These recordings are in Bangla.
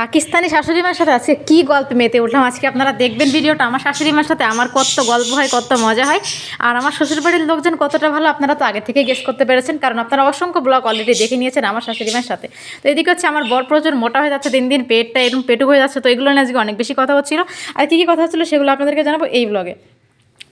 পাকিস্তানি শাশুড়ি মার সাথে আজকে কী গল্প মেতে উঠলাম? আজকে আপনারা দেখবেন ভিডিওটা। আমার শাশুড়ি মার সাথে আমার কত গল্প হয়, কত মজা হয়। আর আমার শ্বশুরবাড়ির লোকজন কতটা ভালো, আপনারা তো আগে থেকে গেস করতে পেরেছেন। কারণ আপনারা অসংখ্য ব্লগ অলরেডি দেখে নিয়েছেন আমার শাশুড়ি মার সাথে। তো এদিকে হচ্ছে আমার বর প্রচুর মোটা হয়ে যাচ্ছে, দিন দিন পেটটা এরকম পেটু হয়ে যাচ্ছে। তো এগুলো নিয়ে আজকে অনেক বেশি কথা হচ্ছিল। আর কী কী কথা হচ্ছিল সেগুলো আপনাদেরকে জানাব এই ব্লগে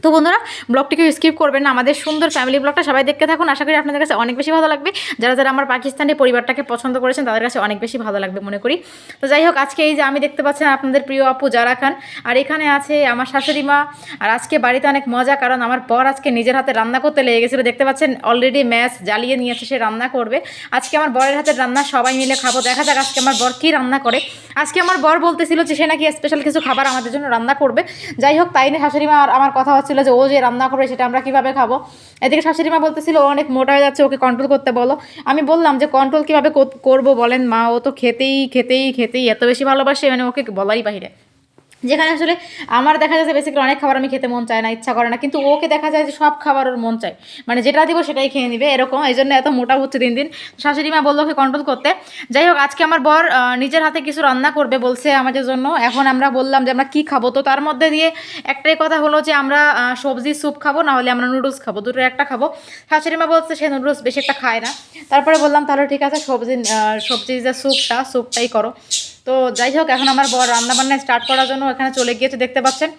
তো বন্ধুরা, ব্লগটিকে স্কিপ করবেন না। আমাদের সুন্দর ফ্যামিলি ব্লগটা সবাই দেখতে থাকুন। আশা করি আপনাদের কাছে অনেক বেশি ভালো লাগবে। যারা যারা আমার পাকিস্তানি পরিবারটাকে পছন্দ করেছেন, তাদের কাছে অনেক বেশি ভালো লাগবে মনে করি। তো যাই হোক, আজকে এই যে আমি দেখতে পাচ্ছেন আপনাদের প্রিয় আপু জারা খান। আর এখানে আছে আমার শাশুড়ি মা। আর আজকে বাড়িতে অনেক মজা, কারণ আমার পর আজকে নিজের হাতে রান্না করতে লেগে গেছিল। দেখতে পাচ্ছেন অলরেডি ম্যাচ জ্বালিয়ে নিয়েছে, সে রান্না করবে। আজকে আমার বরের হাতের রান্না সবাই মিলে খাব। দেখা যাক আজকে আমার বর কী রান্না করে। আজকে আমার বর বলতেছিল যে, সে নাকি স্পেশাল কিছু খাবার আমাদের জন্য রান্না করবে। যাই হোক, তাই নিয়ে শাশুড়ি মা? আর আমার কথা হচ্ছিল যে, ও যে রান্না করবে সেটা আমরা কীভাবে খাব? এদিকে শাশুড়ি মা বলতেছিল, ও অনেক মোটা হয়ে যাচ্ছে, ওকে কন্ট্রোল করতে বলো। আমি বললাম যে কন্ট্রোল কীভাবে কর- করব বলেন, মা, ও তো খেতেই খেতেই খেতেই এত বেশি ভালোবাসে মানে ওকে বলারই বাহিরে। যেখানে আসলে আমার দেখা যাচ্ছে বেসিক্যালি অনেক খাবার আমি খেতে মন চায় না, ইচ্ছা করে না, কিন্তু ওকে দেখা যায় যে সব খাবার ওর মন চায়। মানে যেটা দিব সেটাই খেয়ে নিবে, এরকম। এই জন্য এত মোটা হচ্ছে দিন দিন। শাশুড়ি মা বলল ওকে কন্ট্রোল করতে। যাই হোক, আজকে আমার বর নিজের হাতে কিছু রান্না করবে বলছে আমাদের জন্য। এখন আমরা বললাম যে আমরা কি খাব? তো তার মধ্যে দিয়ে একটাই কথা হলো যে আমরা সবজি স্যুপ খাব না হলে আমরা নুডলস খাব। দুটো একটা খাব। শাশুড়ি মা বলছে সে নুডলস বেশি একটা খায় না। তারপরে বললাম, তাহলে ঠিক আছে, সবজি সবজি যে স্যুপটা, স্যুপটাই করো। তো যাই হোক, এখন আমার বর রান্না বান্না স্টার্ট করার জন্য এখানে চলে গিয়েছে, দেখতে পাচ্ছেন।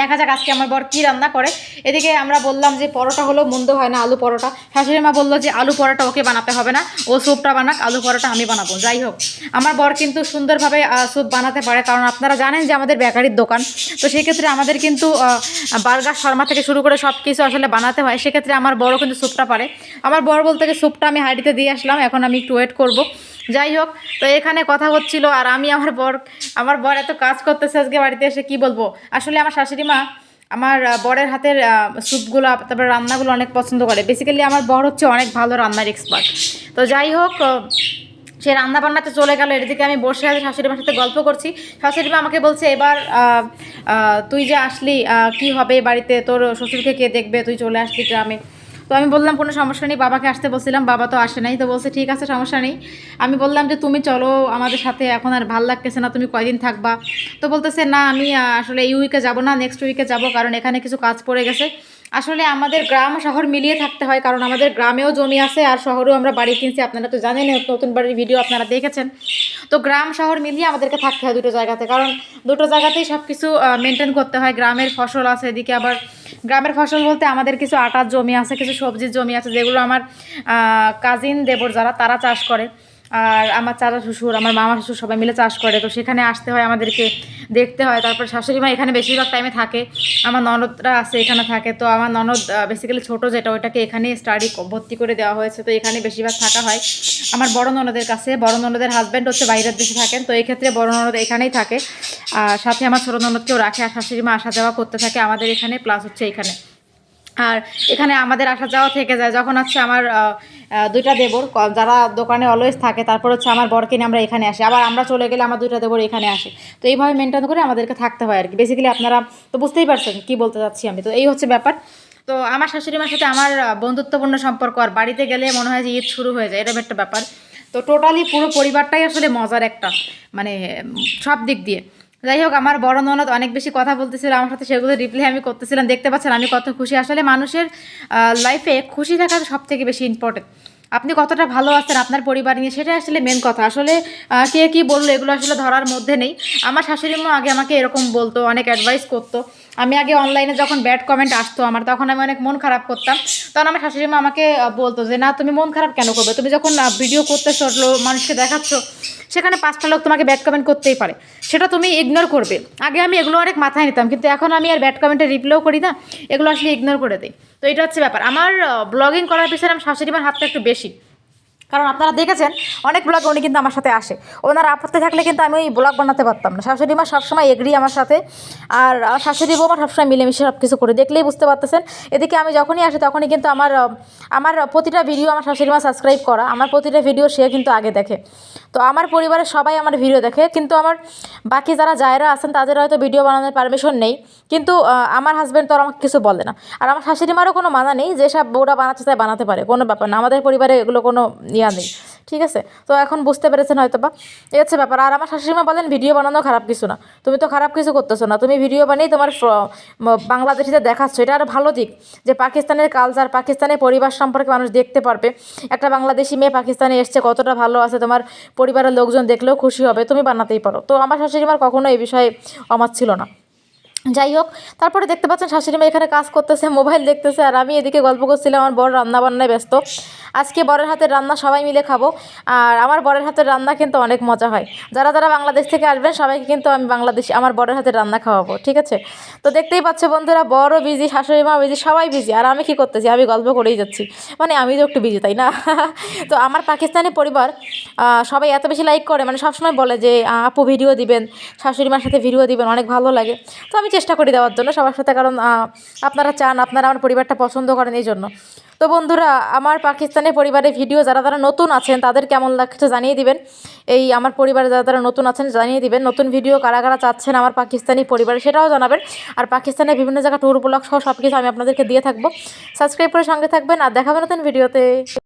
দেখা যাক আজকে আমার বর কী রান্না করে। এদিকে আমরা বললাম যে পরোটা হলো মন্দ হয় না আলু পরোটা। শাশুড়ি মা বলল যে আলু পরোটা ওকে বানাতে হবে না, ও স্যুপটা বানাক, আলু পরোটা আমি বানাবো। যাই হোক, আমার বর কিন্তু সুন্দরভাবে স্যুপ বানাতে পারে, কারণ আপনারা জানেন যে আমাদের বেকারির দোকান। তো সেক্ষেত্রে আমাদের কিন্তু বার্গার, শর্মা থেকে শুরু করে সব কিছু আসলে বানাতে হয়। সেক্ষেত্রে আমার বড় কিন্তু স্যুপটা পারে। আমার বড় বলতে গিয়ে স্যুপটা আমি হাঁড়িতে দিয়ে আসলাম, এখন আমি একটু ওয়েট করব। যাই হোক তো এখানে কথা হচ্ছিল আর আমি আমার বর আমার বর এত কাজ করতেছে আজকে বাড়িতে এসে কি বলব? আসলে আমার শাশুড়ি মা আমার বরের হাতের স্যুপগুলো, তারপরে রান্নাগুলো অনেক পছন্দ করে। বেসিক্যালি আমার বর হচ্ছে অনেক ভালো রান্নার এক্সপার্ট তো যাই হোক সে রান্না বান্নাতে চলে গেল, এদিকে আমি বসে আছি, শাশুড়ি মার সাথে গল্প করছি। শাশুড়ি মা আমাকে বলছে, এবার তুই যে আসলি কি হবে বাড়িতে? তোর শ্বশুরকে কে দেখবে? তুই চলে আসলি গ্রামে। তো আমি বললাম, কোনো সমস্যা নেই, বাবাকে আসতে বলছিলাম, বাবা তো আসে নাই। তো বলছে, ঠিক আছে, সমস্যা নেই। আমি বললাম যে, তুমি চলো, আমাদের সাথে এখন আর ভালো লাগতেছে না, তুমি কয়দিন থাকবা? তো বলতেছে, না, আমি আসলে এই উইকে যাব না নেক্সট উইকে যাব, কারণ এখানে কিছু কাজ পড়ে গেছে। আসলে আমাদের গ্রাম শহর মিলিয়ে থাকতে হয়, কারণ আমাদের গ্রামেও জমি আছে আর শহরেও আমরা বাড়ি কিনছি। আপনারা তো জানেন নতুন বাড়ির ভিডিও আপনারা দেখেছেন। তো গ্রাম, শহর মিলিয়ে আমাদেরকে থাকতে হয় দুটো জায়গাতে, কারণ দুটো জায়গাতেই সব কিছু মেনটেন করতে হয়। গ্রামের ফসল আছে এদিকে আবার, গ্রামের ফসল বলতে আমাদের কিছু আটার জমি আছে, কিছু সবজির জমি আছে, যেগুলো আমার কাজিন দেবর যারা, তারা চাষ করে। আর আমার চাচা শ্বশুর, আমার মামা শ্বশুর সবাই মিলে চাষ করে। তো সেখানে আসতে হয়, আমাদেরকে দেখতে হয়। তারপর শাশুড়ি মা এখানে বেশিরভাগ টাইমে থাকে। আমার ননদরা আছে, এখানে থাকে। তো আমার ননদ বেসিক্যালি ছোটো যেটা, ওইটাকে এখানে স্টাডি ভর্তি করে দেওয়া হয়েছে। তো এখানে বেশিরভাগ থাকা হয়। আমার বড় ননদের কাছে, বড় ননদের হাজব্যান্ড হচ্ছে বাইরের দেশে থাকেন। তো এই ক্ষেত্রে বড় ননদ এখানেই থাকে। আর সাথে আমার ছোটো ননদকেও রাখে। আর শাশুড়ি মা আসা যাওয়া করতে থাকে আমাদের এখানে প্লাস হচ্ছে এখানে। আর এখানে আমাদের আসা যাওয়া থেকে যায়। যখন হচ্ছে আমার দুইটা দেবর যারা দোকানে অলওয়েজ থাকে, তারপর হচ্ছে আমার বরকে নিয়ে আমরা এখানে আসি। আবার আমরা চলে গেলে আমার দুইটা দেবর এখানে আসে। তো এইভাবে মেনটেন করে আমাদেরকে থাকতে হয় আর কি বেসিক্যালি আপনারা তো বুঝতেই পারছেন কি বলতে চাচ্ছি আমি। তো এই হচ্ছে ব্যাপার। তো আমার শাশুড়ি মার সাথে আমার বন্ধুত্বপূর্ণ সম্পর্ক, আর বাড়িতে গেলে মনে হয় যে ঈদ শুরু হয়ে যায়, এরকম একটা ব্যাপার। তো টোটালি পুরো পরিবারটাই আসলে মজার একটা মানে সব দিক দিয়ে। যাই হোক, আমার বড় ননদ অনেক বেশি কথা বলতেছিল, আমার সাথে সেগুলো রিপ্লাই আমি করতেছিলাম, দেখতে পাচ্ছেন আমি কত খুশি। আসলে মানুষের লাইফে খুশি থাকা সব থেকে বেশি ইম্পর্টেন্ট আপনি কতটা ভালো আছেন আপনার পরিবার নিয়ে সেটা আসলে মেন কথা। আসলে কে কী বলল এগুলো আসলে ধরার মধ্যে নেই। আমার শাশুড়ি মা আগে আমাকে এরকম বলতো, অনেক অ্যাডভাইস করতো। আমি আগে অনলাইনে যখন ব্যাড কমেন্ট আসতো আমার, তখন আমি অনেক মন খারাপ করতাম। তখন আমার শাশুড়ি মা আমাকে বলতো যে, না, তুমি মন খারাপ কেন করবে? তুমি যখন ভিডিও করতেছো, মানুষকে দেখাচ্ছ সেখানে পাঁচটা লোক তোমাকে ব্যাড কমেন্ট করতেই পারে। সেটা তুমি ইগনোর করবে। আগে আমি এগুলো অনেক মাথায় নিতাম, কিন্তু এখন আমি আর ব্যাড কমেন্টে রিপ্লাইও করি না, এগুলো আসলে ইগনোর করে দিই। তো এটা হচ্ছে ব্যাপার। আমার ব্লগিং করার পিছনে আমার শাশুড়ি মার হাতটা একটু বেশি। কারণ আপনারা দেখেছেন, অনেক ব্লগ উনি কিন্তু আমার সাথে আসে। ওনার আপত্তি থাকলে কিন্তু আমি ওই ব্লগ বানাতে পারতাম না। শাশুড়ি মা সবসময় এগ্রি আমার সাথে। আর আমার শাশুড়ি বৌমা সবসময় মিলেমিশে সব কিছু করে, দেখলেই বুঝতে পারতেছেন। এদিকে আমি যখনই আসি, তখনই কিন্তু আমার আমার প্রতিটা ভিডিও আমার শাশুড়ি মা সাবস্ক্রাইব করা, আমার প্রতিটা ভিডিও সে কিন্তু আগে দেখে। তো আমার পরিবারের সবাই আমার ভিডিও দেখে, কিন্তু আমার বাকি যারা যায়রা আছেন, তাদের হয়তো ভিডিও বানানোর পারমিশন নেই। কিন্তু আমার হাজব্যান্ড তো আর আমাকে কিছু বলে না। আর আমার শাশুড়ি মারও কোনো মানা নেই যেসব বউরা বানাচ্ছে তাই বানাতে পারে, কোনো ব্যাপার না। আমাদের পরিবারে এগুলো কোনো ইয়া নেই। ঠিক আছে? তো এখন বুঝতে পেরেছেন হয়তো বা এই হচ্ছে ব্যাপার। আর আমার শাশুড়িমা বলেন, ভিডিও বানানো খারাপ কিছু না। তুমি তো খারাপ কিছু করতেছো না। তুমি ভিডিও বানিয়ে তোমার বাংলাদেশিদের দেখাচ্ছ। এটা আরও ভালো দিক যে পাকিস্তানের কালচার পাকিস্তানের পরিবার সম্পর্কে মানুষ দেখতে পারবে। একটা বাংলাদেশি মেয়ে পাকিস্তানে এসছে, কতটা ভালো আছে, তোমার পরিবারের লোকজন দেখলেও খুশি হবে। তুমি বানাতেই পারো। তো আমার শাশুড়িমার কখনো এই বিষয়ে অমাত ছিল না। যাই হোক, তারপরে দেখতে পাচ্ছেন শাশুড়ি মা এখানে কাজ করতেছে, মোবাইল দেখতেছে, আর আমি এদিকে গল্প করছিলাম, আমার বড় রান্না বান্নায় ব্যস্ত। আজকে বরের হাতের রান্না সবাই মিলে খাব। আর আমার বরের হাতের রান্না কিন্তু অনেক মজা হয়। যারা যারা বাংলাদেশ থেকে আসবেন, সবাইকে কিন্তু আমি বাংলাদেশ আমার বরের হাতের রান্না খাওয়াবো, ঠিক আছে? তো দেখতেই পাচ্ছ বন্ধুরা বড়ও বিজি শাশুড়ি মা বিজি সবাই বিজি আর আমি কি করতেছি? আমি গল্প করেই যাচ্ছি। মানে আমি তো একটু বিজি তাই না? তো আমার পাকিস্তানি পরিবার সবাই এত বেশি লাইক করে। মানে সবসময় বলে যে আপু ভিডিও দিবেন, শাশুড়ি মার সাথে ভিডিও দিবেন, অনেক ভালো লাগে। তো আমি চেষ্টা করি দেওয়ার জন্য সবার সাথে। কারণ আপনারা চান, আপনারা আমার পরিবারটা পছন্দ করেন এই জন্য। তো বন্ধুরা, আমার পাকিস্তানের পরিবারের ভিডিও যারা যারা নতুন আছেন, তাদের কেমন লাগছে জানিয়ে দিবেন। এই আমার পরিবারে যারা যারা নতুন আছেন, জানিয়ে দিবেন, নতুন ভিডিও কারা কারা চাচ্ছেন আমার পাকিস্তানি পরিবারে সেটাও জানাবেন। আর পাকিস্তানের বিভিন্ন জায়গা ট্যুর ব্লগ সহ সব কিছু আমি আপনাদেরকে দিয়ে থাকব। সাবস্ক্রাইব করে সঙ্গে থাকবেন, আর দেখাবেন নতুন ভিডিওতে।